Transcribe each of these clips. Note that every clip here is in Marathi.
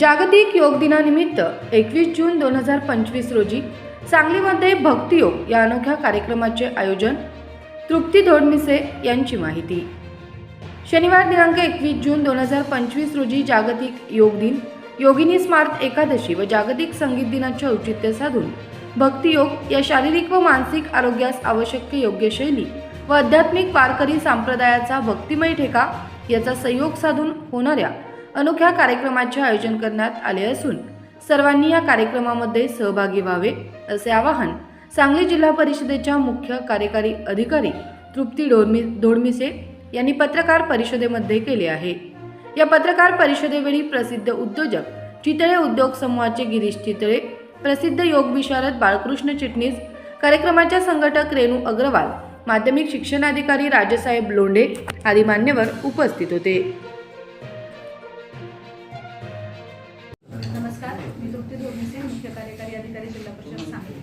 जागतिक योग दिनानिमित्त एकवीस जून दोन हजार पंचवीस रोजी सांगलीमध्ये भक्तियोग या अनोख्या कार्यक्रमाचे आयोजन तृप्ती धोडमिसे यांची माहिती. शनिवार दिनांक एकवीस जून दोन हजार पंचवीस रोजी जागतिक योग दिन योगिनी स्मार्त एकादशी व जागतिक संगीत दिनाचे औचित्य साधून भक्तियोग या शारीरिक व मानसिक आरोग्यास आवश्यक योग्य शैली व आध्यात्मिक वारकरी संप्रदायाचा भक्तिमय ठेका याचा संयोग साधून होणाऱ्या अनोख्या कार्यक्रमाचे आयोजन करण्यात आले असून सर्वांनी या कार्यक्रमामध्ये सहभागी व्हावे असे आवाहन सांगली जिल्हा परिषदेच्या मुख्य कार्यकारी अधिकारी तृप्ती डोरमी धोडमिसे यांनी पत्रकार परिषदेमध्ये केले आहे. या पत्रकार परिषदेवेळी प्रसिद्ध उद्योजक चितळे उद्योग समूहाचे गिरीश चितळे प्रसिद्ध योग विशारद बाळकृष्ण चिटणीस कार्यक्रमाच्या संघटक रेणू अग्रवाल माध्यमिक शिक्षणाधिकारी राजेसाहेब लोंढे आदी मान्यवर उपस्थित होते. कार्यकारी अधिकारी जिल्हा परिषद सांगली.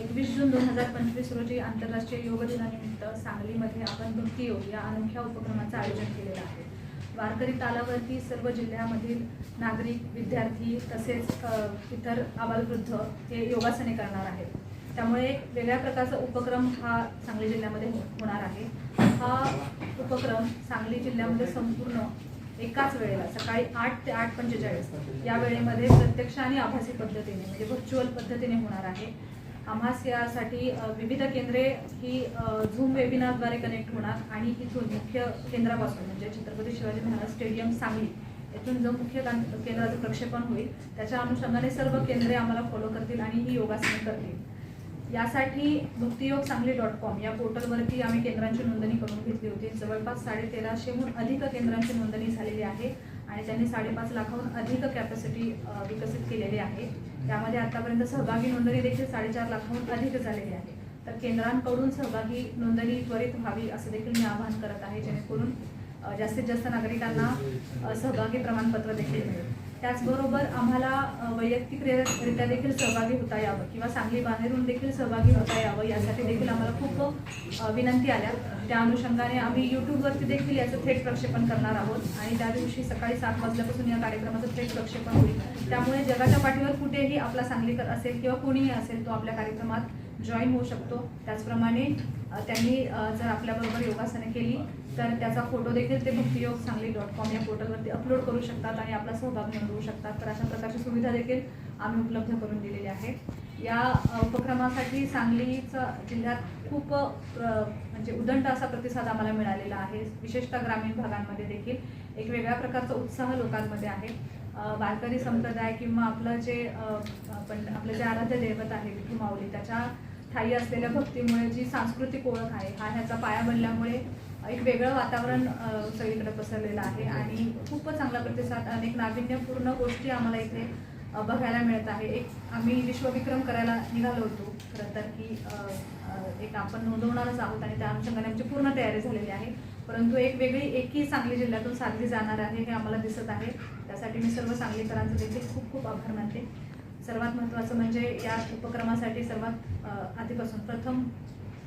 एकवीस जून दोन हजार पंचवीस रोजी आंतरराष्ट्रीय योग दिनानिमित्त सांगलीमध्ये आपण भक्ती योग या अनोख्या उपक्रमाचं आयोजन केलेलं आहे. वारकरी तालावरती सर्व जिल्ह्यामधील नागरिक विद्यार्थी तसेच इतर आबालवृद्ध हे योगासने करणार आहेत. त्यामुळे एक वेगळ्या प्रकारचा उपक्रम हा सांगली जिल्ह्यामध्ये होणार आहे. हा उपक्रम सांगली जिल्ह्यामध्ये संपूर्ण एकाच वेळेला सकाळी आठ ते आठ पंचेचाळीस. या वेळेमध्ये प्रत्यक्ष आणि आभासी पद्धतीने म्हणजे व्हर्च्युअल पद्धतीने होणार आहे. आम्हास यासाठी विविध केंद्रे ही झूम वेबिनारद्वारे कनेक्ट होणार आणि इथून मुख्य केंद्रापासून म्हणजे छत्रपती शिवाजी महाराज स्टेडियम सांगली येथून जो मुख्य केंद्राचं प्रक्षेपण होईल त्याच्या अनुषंगाने सर्व केंद्रे आम्हाला फॉलो करतील आणि ही योगासने करतील. यासाठी भक्तियोग सांगली डॉट कॉम या पोर्टलवरती आम्ही केंद्रांची नोंदणी करून घेतली होती. जवळपास साडेतेराशेहून अधिक केंद्रांची नोंदणी झालेली आहे आणि त्यांनी साडेपाच लाखाहून अधिक कॅपॅसिटी विकसित केलेली आहे. त्यामध्ये आतापर्यंत सहभागी नोंदणी देखील साडेचार लाखाहून अधिक झालेली आहे. तर केंद्रांकडून सहभागी नोंदणी त्वरित व्हावी असं देखील मी आवाहन करत आहे जेणेकरून जास्तीत जास्त नागरिकांना सहभागी प्रमाणपत्र देखील मिळेल. त्याचबरोबर आम्हाला वैयक्तिकरित्या देखील सहभागी होता यावं किंवा सांगली बाहेरून देखील सहभागी होता यावं यासाठी देखील आम्हाला खूप विनंती आल्या. त्या अनुषंगाने आम्ही यूट्यूबवरती देखील याचं थेट प्रक्षेपण करणार आहोत आणि त्या दिवशी सकाळी सात वाजल्यापासून या कार्यक्रमाचं थेट प्रक्षेपण होईल. त्यामुळे जगाच्या पाठीवर कुठेही आपला सांगलीकर असेल किंवा कुणीही असेल तो आपल्या कार्यक्रमात जॉईन होऊ शकतो. त्याचप्रमाणे त्यांनी जर आपल्याबरोबर योगासने केली तर त्याचा फोटो देखील ते भक्तियोग सांगली डॉट कॉम या पोर्टलवरती अपलोड करू शकतात आणि आपला सहभाग नोंदवू शकतात. तर अशा प्रकारची सुविधा देखील आम्ही उपलब्ध करून दिलेली आहे. या उपक्रमासाठी सांगलीचा जिल्ह्यात खूप म्हणजे उदंड असा प्रतिसाद आम्हाला मिळालेला आहे. विशेषतः ग्रामीण भागांमध्ये देखील एक वेगळ्या प्रकारचा उत्साह लोकांमध्ये आहे. वारकरी संप्रदाय किंवा आपलं जे आपण आपलं जे आराध्य दैवत आहे विठू माऊली त्याच्या ठाई असलेल्या भक्तीमुळे जी सांस्कृतिक ओळख आहे हा ह्याचा पाया बनल्यामुळे एक वेगळं वातावरण सगळीकडे पसरलेलं आहे आणि खूपच चांगला प्रतिसाद अनेक नाविन्यपूर्ण गोष्टी आम्हाला इथे बघायला मिळत आहे. एक आम्ही विश्वविक्रम करायला निघालो होतो खरं तर की एक आपण नोंदवणारच आहोत आणि त्या अनुषंगाने आमची पूर्ण तयारी झालेली आहे. परंतु एक वेगळी एकी सांगली जिल्ह्यातून साधली जाणार आहे हे आम्हाला दिसत आहे. त्यासाठी मी सर्व सांगलीकरांचं देखील खूप खूप आभार मानते. सर्वात महत्त्वाचं म्हणजे या उपक्रमासाठी सर्वात आधीपासून प्रथम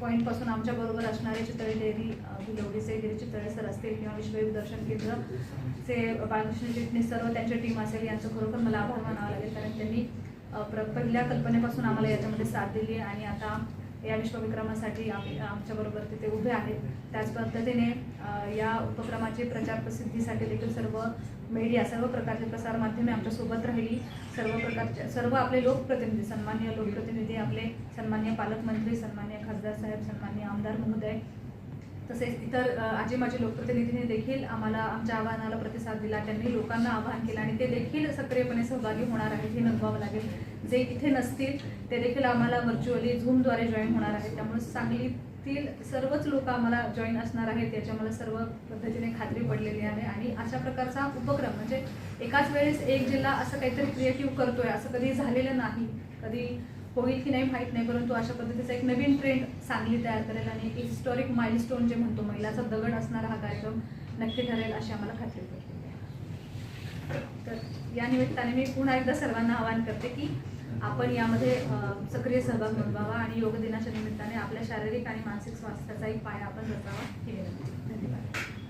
पॉईंटपासून आमच्याबरोबर असणारे चितळे डेअरी गुलवडीचे गिरी चितळे सर असतील किंवा विश्वयुग दर्शन केंद्रचे बाळकृष्ण चिटणीस सर्व त्यांची टीम असेल यांचं खरोखर मला आभार मानावा लागेल. कारण त्यांनी प्र पहिल्या कल्पनेपासून आम्हाला याच्यामध्ये साथ दिली आणि आता या विश्वविक्रमासाठी आम्ही आमच्याबरोबर तिथे उभे आहेत. त्याच पद्धतीने या उपक्रमाची प्रचार प्रसिद्धीसाठी देखील सर्व मीडिया सर्व प्रकारचे प्रसारमाध्यमे आमच्यासोबत राहिली. सर्व प्रकारचे सर्व आपले लोकप्रतिनिधी सन्मान्य लोकप्रतिनिधी आपले सन्मान्य पालकमंत्री सन्मान्य खासदार साहेब सन्मान्य आमदार महोदय तसेच इतर आजी माजी लोकप्रतिनिधींनी देखील आम्हाला आमच्या आव्हानाला प्रतिसाद दिला. त्यांनी लोकांना आवाहन केलं आणि ते देखील सक्रियपणे सहभागी होणार आहेत हे नोंदवावं लागेल. जे इथे नसतील ते देखील आम्हाला व्हर्च्युअली झूमद्वारे जॉईन होणार आहेत. त्यामुळे सांगलीतील सर्वच लोक आम्हाला जॉईन असणार आहेत. याची आम्हाला सर्व पद्धतीने खात्री पडलेली आहे. आणि अशा प्रकारचा उपक्रम म्हणजे एकाच वेळेस एक जिल्हा असं काहीतरी क्रिएटिव्ह करतोय असं कधी झालेलं नाही. कधी होईल की नाही माहीत नाही परंतु अशा पद्धतीचा एक नवीन ट्रेंड सांगली तयार करेल आणि एक हिस्टॉरिक माइलस्टोन जे म्हणतो महिलाचा दगड असणारा हा कार्यक्रम नक्की ठरेल अशी आम्हाला खात्री पडेल तर या निमित्ताने मी पुन्हा एकदा सर्वांना आवाहन करते की आपण यामध्ये सक्रिय सहभाग नोंदवावा आणि योग दिनाच्या निमित्ताने आपल्या शारीरिक आणि मानसिक स्वास्थ्याचा एक पाया आपण रचावा हे विनंती धन्यवाद.